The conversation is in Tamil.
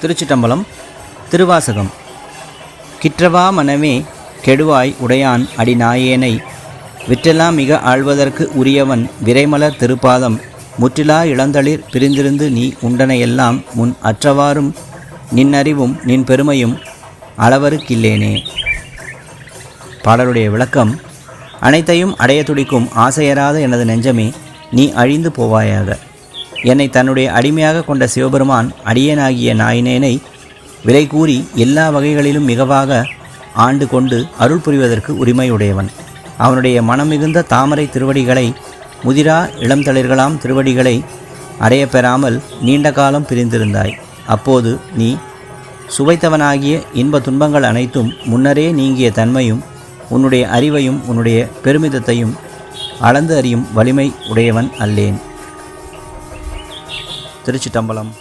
திருச்சிட்டம்பலம் திருவாசகம். கிற்றவா மனமே கெடுவாய் உடையான் அடிநாயேனை விற்றெல்லாம் மிக ஆழ்வதற்கு உரியவன் விரைமலர் திருப்பாதம் முற்றிலா இளந்தளிர் பிரிந்திருந்து நீ உண்டனையெல்லாம் முன் அற்றவாறும் நின்னறிவும் நின் பெருமையும் அளவருக்கில்லேனே பாடலுடைய விளக்கம் அனைத்தையும் அடைய துடிக்கும் ஆசையராத எனது நெஞ்சமே நீ அழிந்து போவாயாக. என்னை தன்னுடைய அடிமையாக கொண்ட சிவபெருமான் அடியேனாகிய நாயினேனை விலை கூறி எல்லா வகைகளிலும் மிகவாக ஆண்டு கொண்டு அருள் புரிவதற்கு உரிமையுடையவன். அவனுடைய மனம் மிகுந்த தாமரை திருவடிகளை முதிரா இளம்தளிர்களாம் திருவடிகளை அடைய பெறாமல் நீண்ட காலம் பிரிந்திருந்தாய். அப்போது நீ சுவைத்தவனாகிய இன்ப துன்பங்கள் அனைத்தும் முன்னரே நீங்கிய தன்மையும் உன்னுடைய அறிவையும் உன்னுடைய பெருமிதத்தையும் அளந்து அறியும் வலிமை உடையவன் அல்லேன். திருச்சிட்டம்பலம்.